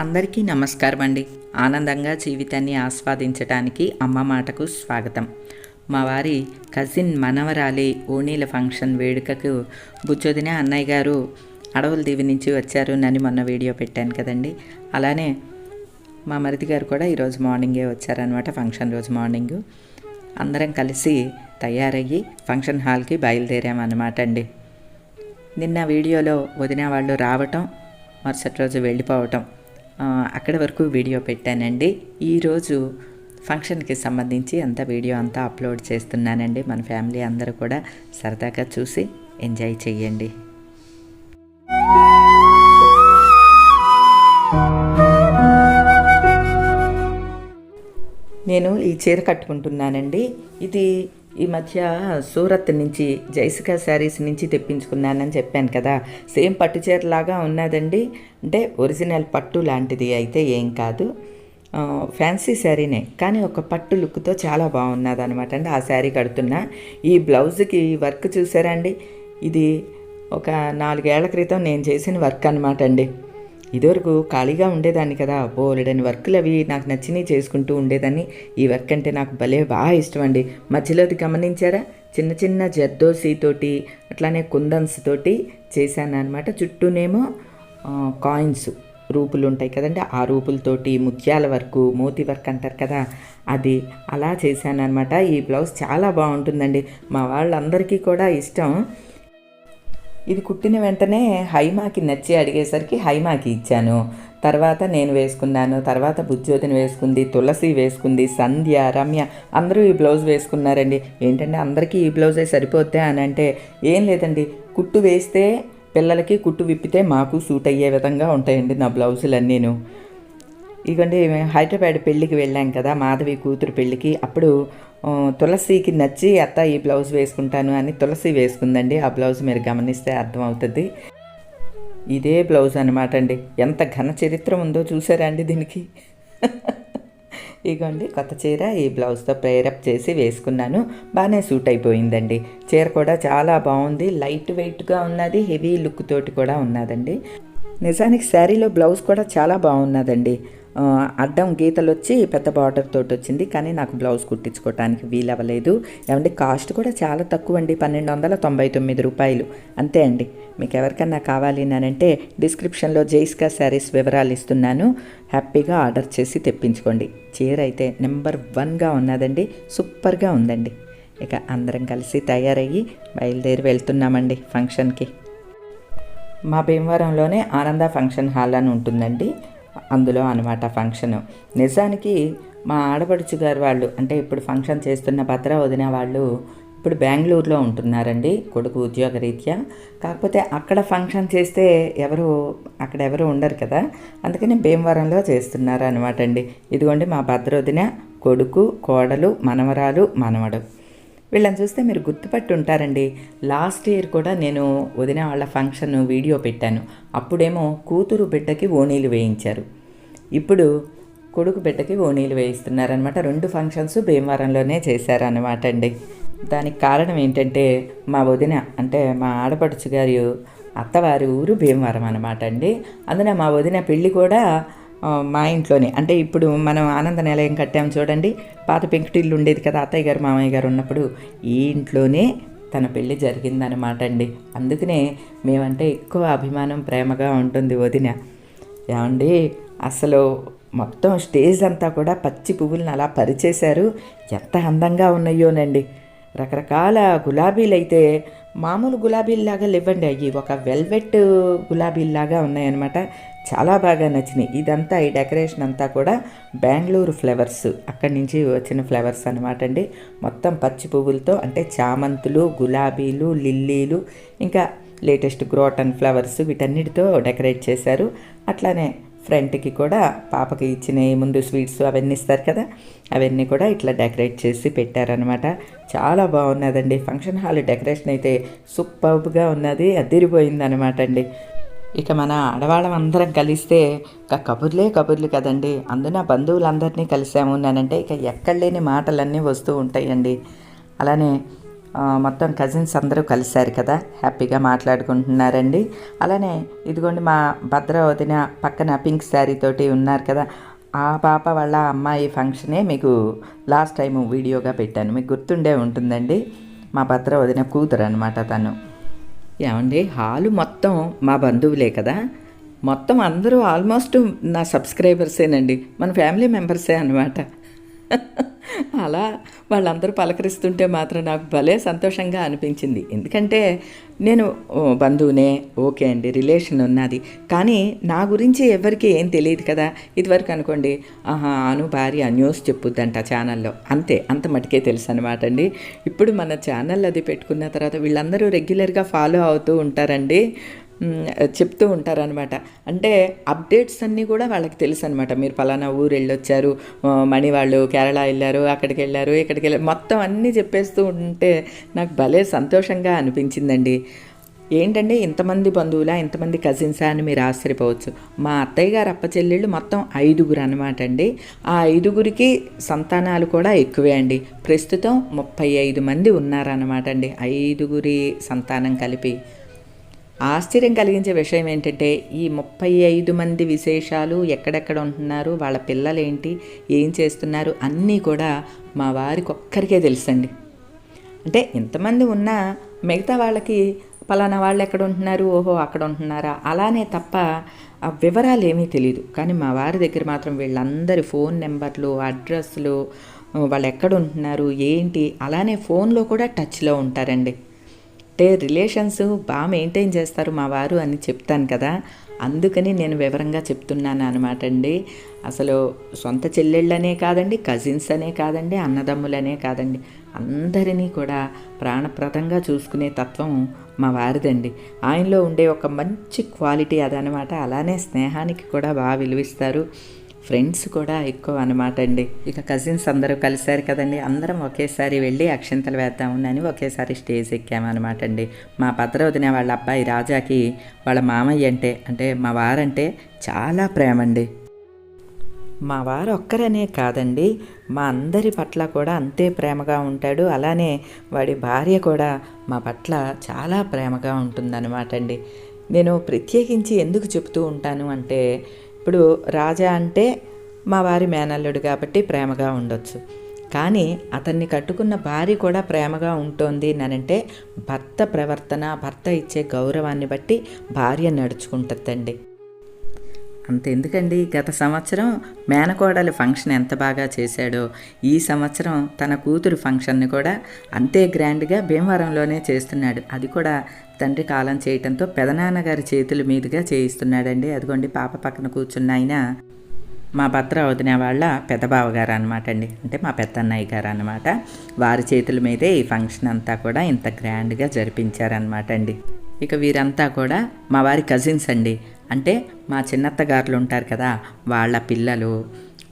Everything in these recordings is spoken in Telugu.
అందరికీ నమస్కారం అండి. ఆనందంగా జీవితాన్ని ఆస్వాదించడానికి అమ్మ మాటకు స్వాగతం. మా వారి కజిన్ మనవరాలి ఓణీల ఫంక్షన్ వేడుకకు బుజ్జొదిన అన్నయ్య గారు అడవుల దీవి నుంచి వచ్చారు నని మొన్న వీడియో పెట్టాను కదండి. అలానే మా మరిది గారు కూడా ఈరోజు మార్నింగే వచ్చారనమాట ఫంక్షన్ రోజు మార్నింగ్. అందరం కలిసి తయారయ్యి ఫంక్షన్ హాల్కి బయలుదేరామన్నమాట అండి. నిన్న వీడియోలో వదిన వాళ్ళు రావటం మరుసటి రోజు వెళ్ళిపోవటం. అక్కడి వరకు వీడియో పెట్టానండి. ఈరోజు ఫంక్షన్కి సంబంధించి అంత వీడియో అంతా అప్లోడ్ చేస్తున్నానండి. మన ఫ్యామిలీ అందరూ కూడా సరదాగా చూసి ఎంజాయ్ చేయండి నేను ఈ చీర కట్టుకుంటున్నానండి. ఇది ఈ మధ్య సూరత్ నుంచి జైసికా శారీస్ నుంచి తెప్పించుకున్నానని చెప్పాను కదా. సేమ్ పట్టు చీరలాగా ఉన్నదండి. అంటే ఒరిజినల్ పట్టు లాంటిది అయితే ఏం కాదు. ఫ్యాన్సీ శారీనే. కానీ ఒక పట్టు లుక్తో చాలా బాగున్నది అనమాట అండి ఆ శారీ కడుతున్నా. ఈ బ్లౌజ్కి వర్క్ చూసారా అండి? ఇది ఒక నాలుగేళ్ళ క్రితం నేను చేసిన వర్క్ అనమాట అండి. ఇదివరకు ఖాళీగా ఉండేదాన్ని కదా. బోలెడని వర్కులు అవి నాకు నచ్చినవి చేసుకుంటూ ఉండేదాన్ని. ఈ వర్క్ అంటే నాకు భలే బాగా ఇష్టం అండి. మధ్యలోది గమనించారా? చిన్న చిన్న జర్దోసీతోటి అట్లానే కుందన్స్ తోటి చేశాను అనమాట చుట్టూనేమో కాయిన్స్ రూపులు ఉంటాయి కదండి. ఆ రూపులతోటి ముత్యాల వర్క్ మోతి వర్క్ అంటారు కదా. అది అలా చేశాను అనమాట ఈ బ్లౌజ్ చాలా బాగుంటుందండి. మా వాళ్ళందరికీ కూడా ఇష్టం. ఇది కుట్టిన వెంటనే హైమాకి నచ్చి అడిగేసరికి హైమాకి ఇచ్చాను. తర్వాత నేను వేసుకున్నాను. తర్వాత బుజ్జోతిని వేసుకుంది తులసి వేసుకుంది సంధ్య రమ్య అందరూ ఈ బ్లౌజ్ వేసుకున్నారండి. ఏంటంటే అందరికీ ఈ బ్లౌజే సరిపోద్దా అని అంటే ఏం లేదండి. కుట్టు వేస్తే పిల్లలకి కుట్టు విప్పితే మాకు సూట్ అయ్యే విధంగా ఉంటాయండి నా బ్లౌజులన్నీను. ఇదిగోండి మేము హైదరాబాద్ పెళ్ళికి వెళ్ళాం కదా మాధవి కూతురు పెళ్ళికి. అప్పుడు తులసికి నచ్చి అత్త ఈ బ్లౌజ్ వేసుకుంటాను అని తులసి వేసుకుందండి. ఆ బ్లౌజ్ మీరు గమనిస్తే అర్థమవుతుంది. ఇదే బ్లౌజ్ అనమాట అండి. ఎంత ఘన చరిత్ర ఉందో చూసారా అండి దీనికి? ఇగోండి కొత్త చీర ఈ బ్లౌజ్తో ప్రేరప్ చేసి వేసుకున్నాను. బాగానే సూట్ అయిపోయిందండి. చీర కూడా చాలా బాగుంది. లైట్ వెయిట్గా ఉన్నది హెవీ లుక్ తోటి కూడా ఉన్నదండి. నిజానికి శారీలో బ్లౌజ్ కూడా చాలా బాగున్నదండి. అడ్డం గీతలు వచ్చి పెద్ద బార్డర్ తోటి వచ్చింది కానీ నాకు బ్లౌజ్ కుట్టించుకోవడానికి వీలవ్వలేదు. ఏమంటే కాస్ట్ కూడా చాలా తక్కువ అండి పన్నెండు వందల తొంభై తొమ్మిది రూపాయలు. అంతే అండి. మీకు ఎవరికన్నా కావాలి అంటే డిస్క్రిప్షన్లో జైస్కా శారీస్ వివరాలు ఇస్తున్నాను. హ్యాపీగా ఆర్డర్ చేసి తెప్పించుకోండి. చీర అయితే నెంబర్ వన్గా ఉన్నదండి సూపర్గా ఉందండి. ఇక అందరం కలిసి తయారయ్యి బయలుదేరి వెళ్తున్నామండి ఫంక్షన్కి. మా భీమవరంలోనే ఆనంద ఫంక్షన్ హాల్ అని ఉంటుందండి. అందులో అనమాట ఫంక్షన్. నిజానికి మా ఆడపడుచు గారు వాళ్ళు అంటే ఇప్పుడు ఫంక్షన్ చేస్తున్న భద్ర వదిన వాళ్ళు ఇప్పుడు బెంగళూరులో ఉంటున్నారండి కొడుకు ఉద్యోగరీత్యా కాకపోతే అక్కడ ఫంక్షన్ చేస్తే ఎవరు అక్కడ ఎవరు ఉండరు కదా. అందుకని భీమవరంలో చేస్తున్నారు అనమాట అండి. ఇదిగోండి మా భద్రవదిన కొడుకు కోడలు మనవరాలు మనవడు. వీళ్ళని చూస్తే మీరు గుర్తుపట్టు ఉంటారండి లాస్ట్ ఇయర్ కూడా నేను వదిన వాళ్ళ ఫంక్షన్ వీడియో పెట్టాను. అప్పుడేమో కూతురు బిడ్డకి ఓణీలు వేయించారు. ఇప్పుడు కొడుకు బిడ్డకి ఓణీలు వేయిస్తున్నారనమాట రెండు ఫంక్షన్స్ భీమవరంలోనే చేశారనమాట అండి. దానికి కారణం ఏంటంటే మా వదిన అంటే మా ఆడపడుచు గారి అత్తవారి ఊరు భీమవరం అనమాట అండి. అందున మా వదిన పెళ్ళి కూడా మా ఇంట్లోనే. అంటే ఇప్పుడు మనం ఆనంద నిలయం కట్టాము చూడండి. పాత పెంకుటిల్లు ఉండేది కదా అత్తయ్య గారు మామయ్య గారు ఉన్నప్పుడు. ఈ ఇంట్లోనే తన పెళ్ళి జరిగిందనమాట అండి. అందుకనే మేమంటే ఎక్కువ అభిమానం ప్రేమగా ఉంటుంది వదిన. ఏమండి? అసలు మొత్తం స్టేజ్ అంతా కూడా పచ్చి పువ్వులను అలా పరిచేశారు. ఎంత అందంగా ఉన్నాయోనండి. రకరకాల గులాబీలు అయితే మామూలు గులాబీల్లాగా లేవండి. అవి ఒక వెల్వెట్ గులాబీల్లాగా ఉన్నాయన్నమాట. చాలా బాగా నచ్చినాయి. ఇదంతా ఈ డెకరేషన్ అంతా కూడా బెంగళూరు ఫ్లవర్స్. అక్కడి నుంచి వచ్చిన ఫ్లవర్స్ అనమాట అండి. మొత్తం పచ్చి పువ్వులతో అంటే చామంతులు గులాబీలు లిల్లీలు ఇంకా లేటెస్ట్ గ్రోటన్ ఫ్లవర్స్ వీటన్నిటితో డెకరేట్ చేశారు. అట్లానే ఫ్రంట్కి కూడా పాపకి ఇచ్చిన ముందు స్వీట్స్ అవన్నీ ఇస్తారు కదా అవన్నీ కూడా ఇట్లా డెకరేట్ చేసి పెట్టారనమాట చాలా బాగున్నదండి. ఫంక్షన్ హాల్ డెకరేషన్ అయితే సూపర్గా ఉన్నది అదిరిపోయింది అనమాట అండి. ఇక మన ఆడవాళ్ళం అందరం కలిస్తే ఇక కబుర్లే కబుర్లు కదండి. అందున బంధువులందరినీ కలిసాము నానంటే ఇక ఎక్కడ లేని మాటలన్నీ వస్తూ ఉంటాయండి. అలానే మొత్తం కజిన్స్ అందరూ కలిశారు కదా హ్యాపీగా మాట్లాడుకుంటున్నారండి. అలానే ఇదిగోండి మా భద్ర వదిన పక్కన పింక్ శారీ తోటి ఉన్నారు కదా ఆ పాప వాళ్ళ అమ్మాయి ఫంక్షనే మీకు లాస్ట్ టైం వీడియోగా పెట్టాను. మీకు గుర్తుండే ఉంటుందండి. మా భద్ర వదిన కూతురు అనమాట తను. ఏమండి? హాలు మొత్తం మా బంధువులే కదా? మొత్తం అందరూ ఆల్మోస్ట్ నా సబ్స్క్రైబర్సేనండి. మన ఫ్యామిలీ మెంబర్సే అనమాట అలా వాళ్ళందరూ పలకరిస్తుంటే మాత్రం నాకు భలే సంతోషంగా అనిపించింది. ఎందుకంటే నేను ఓ, బంధువునే ఓకే అండి రిలేషన్ ఉన్నది. కానీ నా గురించి ఎవరికి ఏం తెలియదు కదా. ఇదివరకు అనుకోండి ఆహా అను భార్య న్యూస్ చెప్పుద్దంట ఛానల్లో. అంతే అంత మటుకే తెలుసు అనమాట అండి. ఇప్పుడు మన ఛానల్ అది పెట్టుకున్న తర్వాత వీళ్ళందరూ రెగ్యులర్గా ఫాలో అవుతూ ఉంటారండి. చెప్తూ ఉంటారనమాట అంటే అప్డేట్స్ అన్నీ కూడా వాళ్ళకి తెలుసు అనమాట మీరు పలానా ఊరు వెళ్ళొచ్చారు మణి వాళ్ళు కేరళ వెళ్ళారు అక్కడికి వెళ్ళారు ఇక్కడికి వెళ్ళారు మొత్తం అన్నీ చెప్పేస్తూ ఉంటే నాకు భలే సంతోషంగా అనిపించిందండి. ఏంటంటే ఇంతమంది బంధువులా ఇంతమంది కజిన్సా అని మీరు ఆశ్చర్యపోవచ్చు. మా అత్తయ్య గారు అప్పచెల్లెళ్ళు మొత్తం ఐదుగురు అనమాట అండి. ఆ ఐదుగురికి సంతానాలు కూడా ఎక్కువే అండి. ప్రస్తుతం ముప్పై ఐదు మంది ఉన్నారన్నమాట అండి. ఐదుగురి సంతానం కలిపి. ఆశ్చర్యం కలిగించే విషయం ఏంటంటే ఈ ముప్పై ఐదు మంది విశేషాలు ఎక్కడెక్కడ ఉంటున్నారు వాళ్ళ పిల్లలేంటి ఏం చేస్తున్నారు అన్నీ కూడా మా వారికి ఒక్కరికే తెలుసండి. అంటే ఇంతమంది ఉన్నా మిగతా వాళ్ళకి పలానా వాళ్ళు ఎక్కడ ఉంటున్నారు ఓహో అక్కడ ఉంటున్నారా? అలానే తప్ప ఆ వివరాలు ఏమీ తెలియదు కానీ మా వారి దగ్గర మాత్రం వీళ్ళందరి ఫోన్ నెంబర్లు అడ్రస్లు వాళ్ళు ఎక్కడ ఉంటున్నారు ఏంటి అలానే ఫోన్లో కూడా టచ్లో ఉంటారండి. అంటే రిలేషన్స్ బాగా మెయింటైన్ చేస్తారు మా వారు అని చెప్తాను కదా. అందుకని నేను వివరంగా చెప్తున్నాను అనమాట అండి. అసలు సొంత చెల్లెళ్ళనే కాదండి కజిన్స్ అనే కాదండి అన్నదమ్ములనే కాదండి. అందరినీ కూడా ప్రాణప్రదంగా చూసుకునే తత్వం మా వారిదండి. ఆయనలో ఉండే ఒక మంచి క్వాలిటీ అదనమాట అలానే స్నేహానికి కూడా బాగా విలువిస్తారు. ఫ్రెండ్స్ కూడా ఎక్కువ అనమాట అండి. ఇక కజిన్స్ అందరూ కలిశారు కదండి. అందరం ఒకేసారి వెళ్ళి అక్షంతలు వేద్దామని ఒకేసారి స్టేజ్ ఎక్కామన్నమాట అండి. మా భద్రవదిన వాళ్ళ అబ్బాయి రాజాకి వాళ్ళ మామయ్య అంటే అంటే మా వారంటే చాలా ప్రేమ అండి. మా వారు ఒక్కరనే కాదండి. మా అందరి పట్ల కూడా అంతే ప్రేమగా ఉంటాడు. అలానే వాడి భార్య కూడా మా పట్ల చాలా ప్రేమగా ఉంటుందన్నమాట అండి. నేను ప్రత్యేకించి ఎందుకు చెప్తూ ఉంటాను అంటే ఇప్పుడు రాజా అంటే మా వారి మేనల్లుడు కాబట్టి ప్రేమగా ఉండొచ్చు. కానీ అతన్ని కట్టుకున్న భార్య కూడా ప్రేమగా ఉంటుంది అంటే భర్త ప్రవర్తన భర్త ఇచ్చే గౌరవాన్ని బట్టి భార్య నడుచుకుంటుందండి. అంతెందుకండి. గత సంవత్సరం మేనకోడలి ఫంక్షన్ ఎంత బాగా చేశాడో ఈ సంవత్సరం తన కూతురు ఫంక్షన్ని కూడా అంతే గ్రాండ్గా భీమవరంలోనే చేస్తున్నాడు. అది కూడా తండ్రి కాలం చేయటంతో పెదనాన్నగారి చేతుల మీదుగా చేయిస్తున్నాడండి. అదిగోండి పాప పక్కన కూర్చున్న ఆయన. మా భద్ర వదిన వాళ్ళ పెద్దబావ గారు అనమాట అండి అంటే మా పెద్దన్నయ్య గారు అనమాట వారి చేతుల మీదే ఈ ఫంక్షన్ అంతా కూడా ఇంత గ్రాండ్గా జరిపించారనమాట అండి ఇక వీరంతా కూడా మా వారి కజిన్స్ అండి అంటే మా చిన్నత్తగారులు ఉంటారు కదా వాళ్ళ పిల్లలు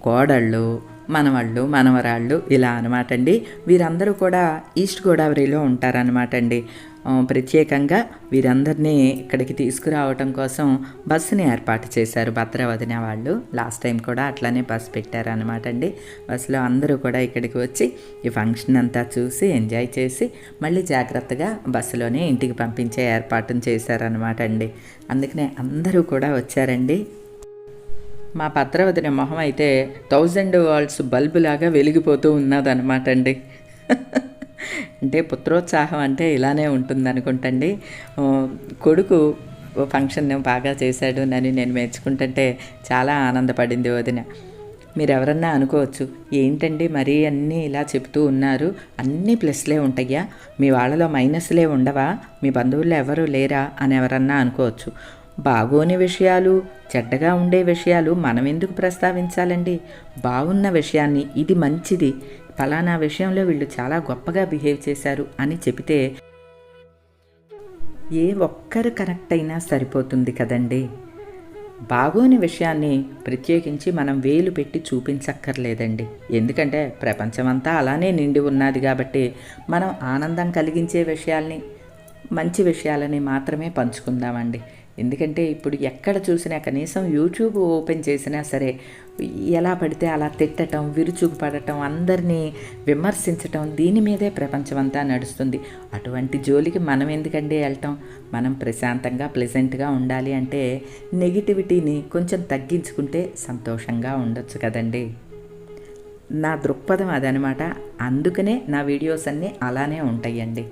కోడళ్ళు మనవాళ్ళు మనవరాళ్ళు ఇలా అనమాట అండి. వీరందరూ కూడా ఈస్ట్ గోదావరిలో ఉంటారనమాట అండి. ప్రత్యేకంగా వీరందరినీ ఇక్కడికి తీసుకురావటం కోసం బస్సుని ఏర్పాటు చేశారు భద్రవదిన వాళ్ళు. లాస్ట్ టైం కూడా అట్లానే బస్సు పెట్టారనమాట అండి. బస్సులో అందరూ కూడా ఇక్కడికి వచ్చి ఈ ఫంక్షన్ అంతా చూసి ఎంజాయ్ చేసి మళ్ళీ జాగ్రత్తగా బస్సులోనే ఇంటికి పంపించే ఏర్పాటును చేశారనమాట అండి. అందుకనే అందరూ కూడా వచ్చారండి. మా పత్రవదిన మొహం అయితే థౌజండ్ వాల్స్ బల్బు లాగా వెలిగిపోతూ ఉన్నదనమాట అండి. అంటే పుత్రోత్సాహం అంటే ఇలానే ఉంటుంది అనుకుంటండి. కొడుకు ఫంక్షన్ బాగా చేశాడు అని నేను మెచ్చుకుంటుంటే చాలా ఆనందపడింది వదిన. మీరు ఎవరన్నా అనుకోవచ్చు ఏంటండి మరీ అన్నీ ఇలా చెప్తూ ఉన్నారు? అన్నీ ప్లస్లే ఉంటాయా? మీ వాళ్ళలో మైనస్లే ఉండవా? మీ బంధువుల్లో ఎవరు లేరా అని ఎవరన్నా అనుకోవచ్చు. బాగోని విషయాలు చెడ్డగా ఉండే విషయాలు మనం ఎందుకు ప్రస్తావించాలండి? బాగున్న విషయాన్ని ఇది మంచిది. ఫలానా విషయంలో వీళ్ళు చాలా గొప్పగా బిహేవ్ చేశారు అని చెబితే ఏ ఒక్కరు కనెక్ట్ అయినా సరిపోతుంది కదండి. బాగోని విషయాన్ని ప్రత్యేకించి మనం వేలు పెట్టి చూపించక్కర్లేదండి. ఎందుకంటే ప్రపంచమంతా అలానే నిండి ఉన్నది కాబట్టి మనం ఆనందం కలిగించే విషయాల్ని మంచి విషయాలని మాత్రమే పంచుకుందామండి. ఎందుకంటే ఇప్పుడు ఎక్కడ చూసినా కనీసం యూట్యూబ్ ఓపెన్ చేసినా సరే ఎలా పడితే అలా తిట్టటం విరుచుకు పడటం అందరినీ విమర్శించటం దీని మీదే ప్రపంచమంతా నడుస్తుంది. అటువంటి జోలికి మనం ఎందుకండి వెళ్ళటం మనం ప్రశాంతంగా ప్లెజెంట్గా ఉండాలి అంటే నెగిటివిటీని కొంచెం తగ్గించుకుంటే సంతోషంగా ఉండొచ్చు కదండి. నా దృక్పథం అదనమాట. అందుకనే నా వీడియోస్ అన్నీ అలానే ఉంటాయండి.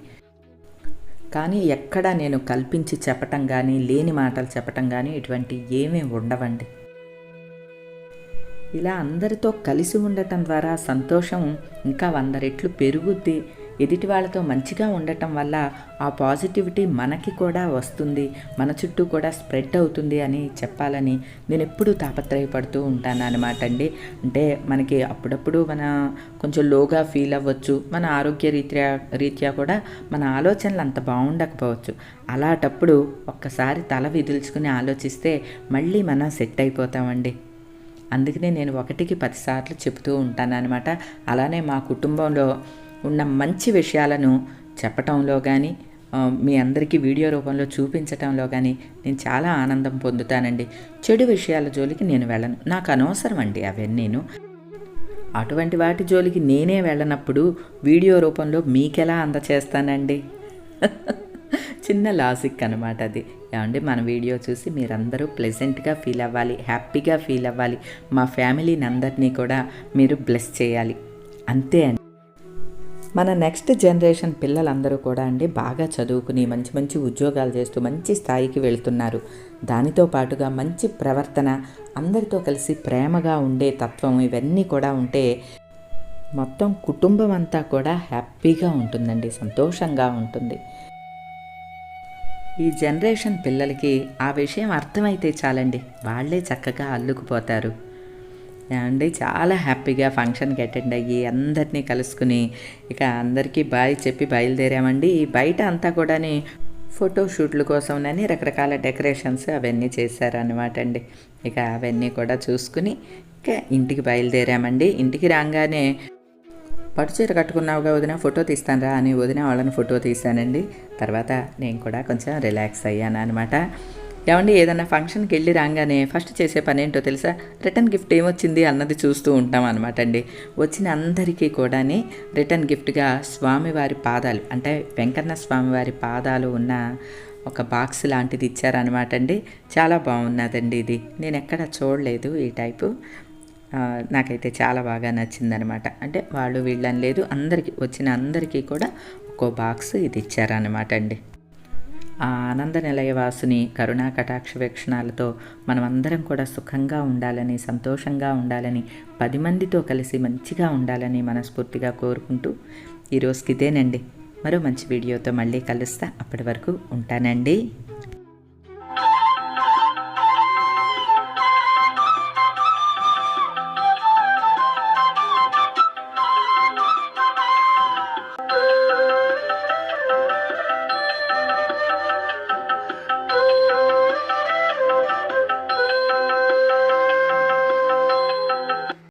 కానీ ఎక్కడ నేను కల్పించి చెప్పటం కానీ లేని మాటలు చెప్పటం కానీ ఇటువంటి ఏమీ ఉండవండి. ఇలా అందరితో కలిసి ఉండటం ద్వారా సంతోషం ఇంకా వంద రెట్లు పెరుగుద్ది. ఎదుటి వాళ్ళతో మంచిగా ఉండటం వల్ల ఆ పాజిటివిటీ మనకి కూడా వస్తుంది. మన చుట్టూ కూడా స్ప్రెడ్ అవుతుంది అని చెప్పాలని నేను ఎప్పుడూ తాపత్రయపడుతూ ఉంటాను అనమాట అండి. అంటే మనకి అప్పుడప్పుడు మన కొంచెం లోగా ఫీల్ అవ్వచ్చు. మన ఆరోగ్య రీత్యా రీత్యా కూడా మన ఆలోచనలు అంత బాగుండకపోవచ్చు. అలాంటప్పుడు ఒక్కసారి తల విదుల్చుకుని ఆలోచిస్తే మళ్ళీ మనం సెట్ అయిపోతామండి. అందుకనే నేను ఒకటికి పదిసార్లు చెబుతూ ఉంటాను అనమాట అలానే మా కుటుంబంలో ఉన్న మంచి విషయాలను చెప్పటంలో కానీ మీ అందరికీ వీడియో రూపంలో చూపించటంలో కానీ నేను చాలా ఆనందం పొందుతానండి. చెడు విషయాల జోలికి నేను వెళ్ళను. నాకు అనవసరం అండి అవన్నీను. అటువంటి వాటి జోలికి నేనే వెళ్ళనప్పుడు వీడియో రూపంలో మీకెలా అందచేస్తానండి? చిన్న లాజిక్ అనమాట అది. ఏమండి మన వీడియో చూసి మీరందరూ ప్లెజెంట్గా ఫీల్ అవ్వాలి హ్యాపీగా ఫీల్ అవ్వాలి. మా ఫ్యామిలీని అందరినీ కూడా మీరు బ్లెస్ చేయాలి. అంతే అండి. మన నెక్స్ట్ జనరేషన్ పిల్లలందరూ కూడా అండి బాగా చదువుకుని మంచి మంచి ఉద్యోగాలు చేస్తూ మంచి స్థాయికి వెళ్తున్నారు. దానితో పాటుగా మంచి ప్రవర్తన అందరితో కలిసి ప్రేమగా ఉండే తత్వం ఇవన్నీ కూడా ఉంటే మొత్తం కుటుంబం అంతా కూడా హ్యాపీగా ఉంటుందండి సంతోషంగా ఉంటుంది. ఈ జనరేషన్ పిల్లలకి ఆ విషయం అర్థమైతే చాలండి. వాళ్ళే చక్కగా అల్లుకుపోతారు. అండి. చాలా హ్యాపీగా ఫంక్షన్కి అటెండ్ అయ్యి అందరినీ కలుసుకుని ఇక అందరికీ బాయ్ చెప్పి బయలుదేరామండి. బయట అంతా కూడాని ఫోటో షూట్ల కోసంనని రకరకాల డెకరేషన్స్ అవన్నీ చేశారనమాట అండి. ఇక అవన్నీ కూడా చూసుకుని ఇక ఇంటికి బయలుదేరామండి. ఇంటికి రాగానే పట్టుచీర కట్టుకున్నావుగా వదిన ఫోటో తీస్తాను రా అని వదిన వాళ్ళని ఫోటో తీశానండి. తర్వాత నేను కూడా కొంచెం రిలాక్స్ అయ్యాను అనమాట ఏమండి ఏదైనా ఫంక్షన్కి వెళ్ళి రాగానే ఫస్ట్ చేసే పని ఏంటో తెలుసా? రిటర్న్ గిఫ్ట్ ఏమొచ్చింది అన్నది చూస్తూ ఉంటాం అనమాట అండి. వచ్చిన అందరికీ కూడాని రిటర్న్ గిఫ్ట్గా స్వామివారి పాదాలు అంటే వెంకన్న స్వామివారి పాదాలు ఉన్న ఒక బాక్స్ లాంటిది ఇచ్చారనమాట అండి. చాలా బాగున్నదండి ఇది. నేను ఎక్కడ చూడలేదు ఈ టైపు. నాకైతే చాలా బాగా నచ్చిందనమాట అంటే వాళ్ళు వీళ్ళని లేదు అందరికీ వచ్చిన అందరికీ కూడా ఒక్కో బాక్స్ ఇది ఇచ్చారనమాట అండి. ఆ ఆనంద నిలయవాసుని కరుణా కటాక్ష వీక్షణాలతో మనమందరం కూడా సుఖంగా ఉండాలని సంతోషంగా ఉండాలని పది మందితో కలిసి మంచిగా ఉండాలని మనస్ఫూర్తిగా కోరుకుంటూ ఈరోజుకి ఇదేనండి. మరో మంచి వీడియోతో మళ్ళీ కలుస్తా. అప్పటి వరకు ఉంటానండి.